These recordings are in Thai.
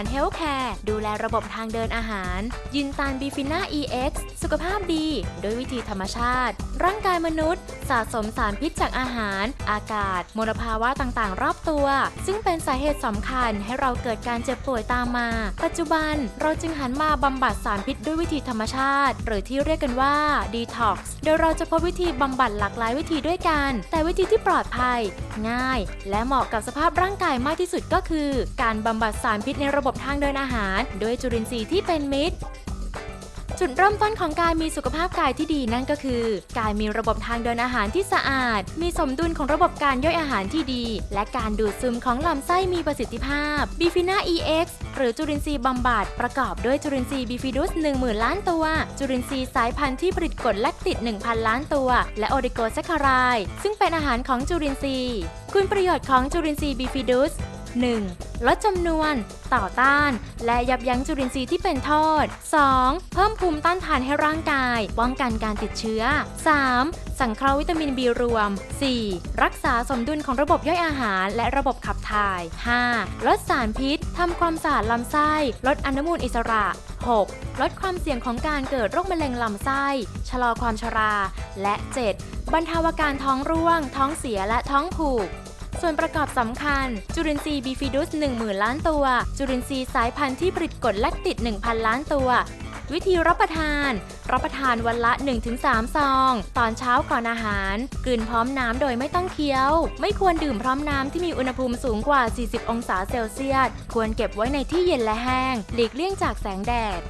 ารเฮลท์แคร์ดูแลระบบทางเดินอาหาร ยินตานบีฟิน่า EX สุขภาพดี โดยวิธีธรรมชาติ ร่างกายมนุษย์ สะสมสารพิษจากอาหาร อากาศ มลภาวะต่างๆ รอบตัว ซึ่งเป็นสาเหตุสำคัญให้เราเกิดการเจ็บป่วยตามมา ปัจจุบันเราจึงหันมาบำบัดสารพิษด้วยวิธีธรรมชาติ หรือที่เรียกกันว่า Detox โดยเราจะพบวิธีบำบัดหลากหลายวิธีด้วยกัน แต่วิธีที่ปลอดภัย ง่าย และเหมาะกับสภาพร่างกายมากที่สุดก็คือ การบำบัดสารพิษในระบบบทางเดินอาหาร ด้วยจุลินทรีย์ที่เป็นมิตร จุดเริ่มต้นของการมีสุขภาพกายที่ดีนั่นก็คือ การมีระบบทางเดินอาหารที่สะอาด มีสมดุลของระบบการย่อยอาหารที่ดี และการดูดซึมของลำไส้มีประสิทธิภาพบีฟิน่า EX หรือจุลินทรีย์บำบัดประกอบด้วยจุลินทรีย์บิฟิดุส10,000 ล้านตัว จุลินทรีย์สายพันธุ์ที่ผลิตกรดแลคติด 1,000 ล้านตัว และโอริโกแซคคารายซึ่งเป็นอาหารของจุลินทรีย์ คุณประโยชน์ของจุลินทรีย์บิฟิดุส 1. ลดจำนวน ต่อต้าน และยับยั้งจุลินทรีย์ที่เป็นโทษ 2. เพิ่มภูมิต้านทานให้ร่างกาย ป้องกันการติดเชื้อ 3. สังเคราะห์วิตามิน B รวม 4. รักษาสมดุลของระบบย่อยอาหาร และระบบขับถ่าย 5. ลดสารพิษทำความสะอาดลำไส้ ลดอนุมูลอิสระ 6. ลดความเสี่ยงของการเกิดโรคมะเร็งลำไส้ ชะลอความชรา และ 7. บรรเทาอาการท้องร่วง ท้องเสียและท้องผูก ส่วนประกอบสำคัญ จุลินทรีย์บีฟิดุส10,000 ล้านตัว จุลินทรีย์สายพันธุ์ที่ผลิตกรดแลคติด 1,000 ล้านตัว วิธีรับประทาน รับประทานวันละ 1-3 ซอง ตอนเช้าก่อนอาหาร กลืนพร้อมน้ำโดยไม่ต้องเคี้ยว ไม่ควรดื่มพร้อมน้ำที่มีอุณหภูมิสูงกว่า 40 องศาเซลเซียส ควรเก็บไว้ในที่เย็นและแห้ง หลีกเลี่ยงจากแสงแดด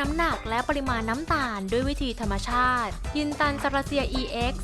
น้ำหนักและปริมาณน้ำตาลด้วยวิธีธรรมชาติ ยินตันซาราเซีย EX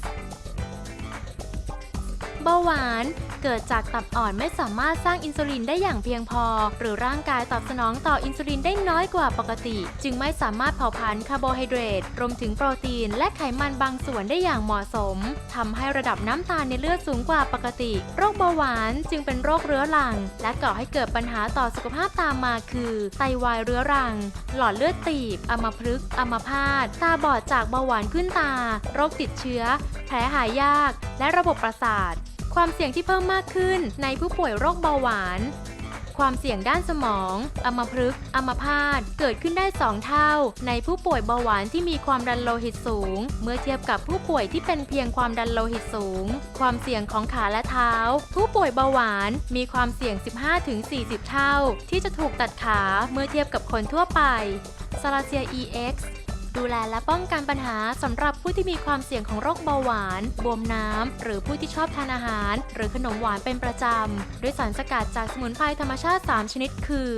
เบาหวาน เกิดจากตับอ่อนไม่สามารถสร้างอินซูลินได้อย่างเพียงพอ หรือร่างกายตอบสนองต่ออินซูลินได้น้อยกว่าปกติ จึงไม่สามารถเผาผลาญคาร์โบไฮเดรตรวมถึงโปรตีน และไขมันบางส่วนได้อย่างเหมาะสมทำให้ระดับน้ำตาลในเลือดสูงกว่าปกติ โรคเบาหวานจึงเป็นโรคเรื้อรัง และก่อให้เกิดปัญหาต่อสุขภาพตามมาคือ ไตวายเรื้อรัง หลอดเลือดตีบอัมพฤกษ์อัมพาตตาบอดจากเบาหวานขึ้นตา โรคติดเชื้อ แผลหายยาก และระบบประสาท ความเสี่ยงที่เพิ่มมากขึ้นในผู้ป่วยโรคเบาหวาน ความเสี่ยงด้านสมอง อัมพฤกษ์ อัมพาต เกิดขึ้นได้ 2 เท่า ในผู้ป่วยเบาหวานที่มีความดันโลหิตสูง เมื่อเทียบกับผู้ป่วยที่เป็นเพียงความดันโลหิตสูง ความเสี่ยงของขาและเท้า ผู้ป่วยเบาหวานมีความเสี่ยง 15-40 เท่า ที่จะถูกตัดขาเมื่อเทียบกับคนทั่วไปซาลาเซีย EX ดูแลและป้องกันปัญหาสำหรับผู้ที่มีความเสี่ยงของโรคเบาหวาน บวมน้ำ หรือผู้ที่ชอบทานอาหาร หรือขนมหวานเป็นประจำ ด้วยสารสกัดจากสมุนไพรธรรมชาติ 3 ชนิดคือ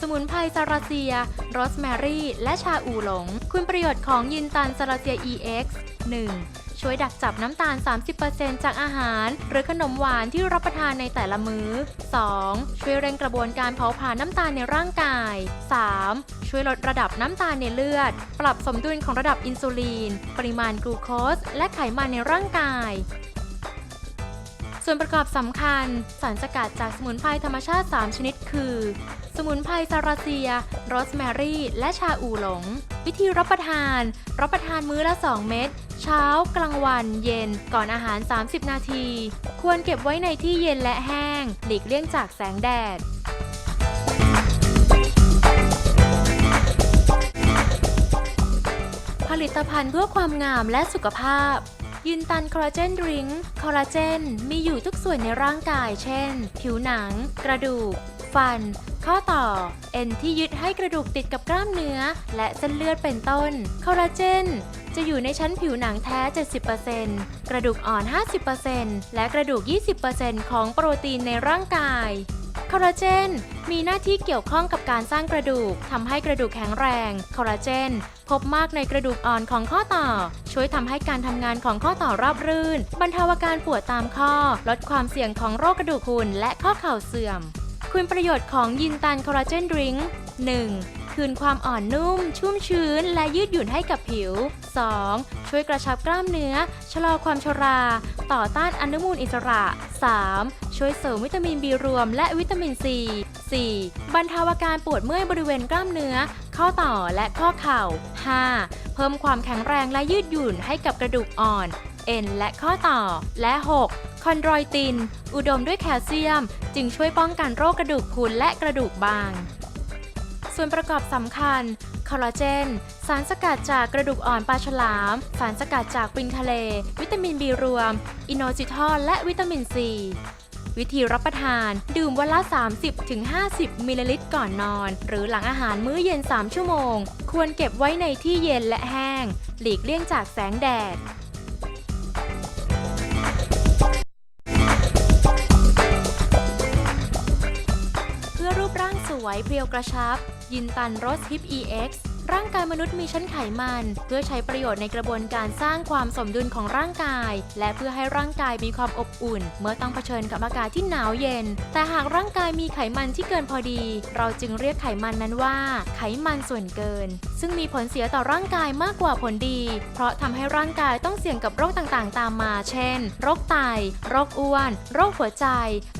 สมุนไพรซาราเซีย โรสแมรี่ และชาอูหลง คุณประโยชน์ของยินตันซาราเซีย EX 1. ช่วยดักจับน้ำตาล 30%จากอาหาร หรือขนมหวานที่รับประทานในแต่ละมื้อ 2. ช่วยเร่งกระบวนการเผาผลาญน้ำตาลในร่างกาย 3. ช่วยลดระดับน้ำตาลในเลือด ปรับสมดุลของระดับอินซูลิน ปริมาณกลูโคส และไขมันในร่างกาย ส่วนประกอบสำคัญ สารสกัดจากสมุนไพรธรรมชาติ 3 ชนิดคือสมุนไพรซาราเซีย โรสแมรี่ และชาอูหลง วิธีรับประทาน รับประทานมื้อละ 2 เม็ด เช้า กลางวัน เย็น ก่อนอาหาร 30 นาที ควรเก็บไว้ในที่เย็นและแห้ง หลีกเลี่ยงจากแสงแดด ผลิตภัณฑ์เพื่อความงามและสุขภาพยืนตันคอลลาเจนดริงก์คอลลาเจนมีอยู่ทุกส่วนในร่างกาย เช่น ผิวหนัง กระดูก ฟัน ข้อต่อ เอ็นที่ยึดให้กระดูกติดกับกล้ามเนื้อ และเส้นเลือดเป็นต้น คอลลาเจน จะอยู่ในชั้นผิวหนังแท้ 70%กระดูกอ่อน 50%และกระดูก 20%ของโปรตีนในร่างกายคอลลาเจนมีหน้าที่เกี่ยวข้องกับการสร้างกระดูกทำให้กระดูกแข็งแรง คอลลาเจน พบมากในกระดูกอ่อนของข้อต่อ ช่วยทำให้การทำงานของข้อต่อราบรื่น บรรเทาอาการปวดตามข้อ ลดความเสี่ยงของโรคกระดูกพรุนและข้อเข่าเสื่อม คุณประโยชน์ของยินตันคอลลาเจนดริงก์ 1. คืนความอ่อนนุ่ม ชุ่มชื้น และยืดหยุ่นให้กับผิว 2. ช่วยกระชับกล้ามเนื้อ ชะลอความชรา ต่อต้านอนุมูลอิสระ 3. ช่วยเสริมวิตามินบีรวมและวิตามินซี 4. บรรเทาอาการปวดเมื่อยบริเวณกล้ามเนื้อ ข้อต่อและข้อเข่า 5. เพิ่มความแข็งแรงและยืดหยุ่นให้กับกระดูกอ่อนเอ็นและข้อต่อ และ 6. คอนดรอยติน อุดมด้วยแคลเซียม จึงช่วยป้องกันโรคกระดูกพรุนและกระดูกบาง ส่วนประกอบสำคัญ คอลลาเจน สารสกัดจากกระดูกอ่อนปลาฉลาม สารสกัดจากปลิงทะเล วิตามินบีรวม อินโนซิทอล และวิตามินซี วิธีรับประทาน ดื่มวันละ 30-50 มิลลิลิตรก่อนนอน หรือหลังอาหารมื้อเย็น 3 ชั่วโมง ควรเก็บไว้ในที่เย็นและแห้ง หลีกเลี่ยงจากแสงแดดเพื่อรูปร่างสวยเพรียวกระชับ ยินตันโรสฮิป EX ร่างกายมนุษย์มีชั้นไขมัน เพื่อใช้ประโยชน์ในกระบวนการสร้างความสมดุลของร่างกาย และเพื่อให้ร่างกายมีความอบอุ่น เมื่อต้องเผชิญกับอากาศที่หนาวเย็น แต่หากร่างกายมีไขมันที่เกินพอดี เราจึงเรียกไขมันนั้นว่า ไขมันส่วนเกิน ซึ่งมีผลเสียต่อร่างกายมากกว่าผลดี เพราะทำให้ร่างกายต้องเสี่ยงกับโรคต่างๆ ตามมา เช่น โรคไต โรคอ้วน โรคหัวใจ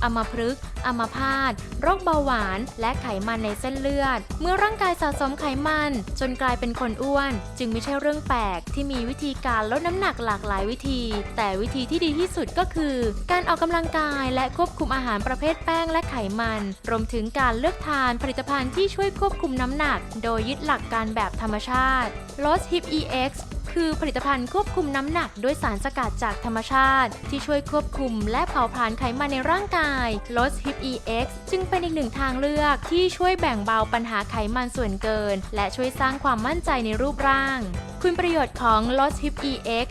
อัมพฤกษ์อัมพาต โรคเบาหวาน และไขมันในเส้นเลือด เมื่อร่างกายสะสมไขมัน จนกลายเป็นคนอ้วน จึงไม่ใช่เรื่องแปลกที่มีวิธีการลดน้ำหนักหลากหลายวิธี แต่วิธีที่ดีที่สุดก็คือ การออกกำลังกายและควบคุมอาหารประเภทแป้งและไขมัน รวมถึงการเลือกทานผลิตภัณฑ์ที่ช่วยควบคุมน้ำหนัก โดยยึดหลักการแบบธรรมชาติ Lost Hip EX คือผลิตภัณฑ์ควบคุมน้ำหนักด้วยสารสกัดจากธรรมชาติ ที่ช่วยควบคุมและเผาผลาญไขมันในร่างกาย ลด Hip EX จึงเป็นอีกหนึ่งทางเลือกที่ช่วยแบ่งเบาปัญหาไขมันส่วนเกิน และช่วยสร้างความมั่นใจในรูปร่าง คุณประโยชน์ของ l o s Hip EX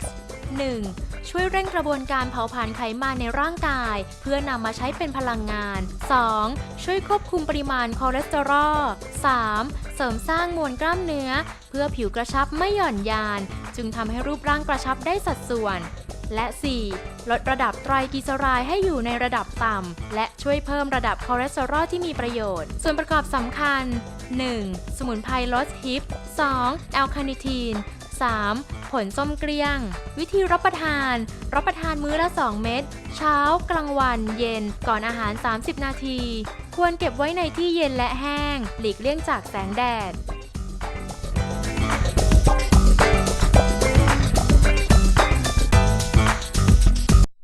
1. ช่วยเร่งกระบวนการเผาผลาญไขมันในร่างกาย เพื่อนำมาใช้เป็นพลังงาน 2. ช่วยควบคุมปริมาณคอเลสเตอรอล 3. เสริมสร้างมวลกล้ามเนื้อ เพื่อผิวกระชับไม่หย่อนยาน จึงทำให้รูปร่างกระชับได้สัดส่วน และ 4. ลดระดับไตรกลีเซอไรด์ให้อยู่ในระดับต่ำ และช่วยเพิ่มระดับคอเลสเตอรอลที่มีประโยชน์ ส่วนประกอบสำคัญ 1. สมุนไพรลดฮิป 2. แอลคาเนิทีน 3. ผลส้มเกลี้ยง วิธีรับประทาน รับประทานมื้อละ 2 เม็ด เช้า กลางวัน เย็น ก่อนอาหาร 30 นาที ควรเก็บไว้ในที่เย็นและแห้ง หลีกเลี่ยงจากแสงแดด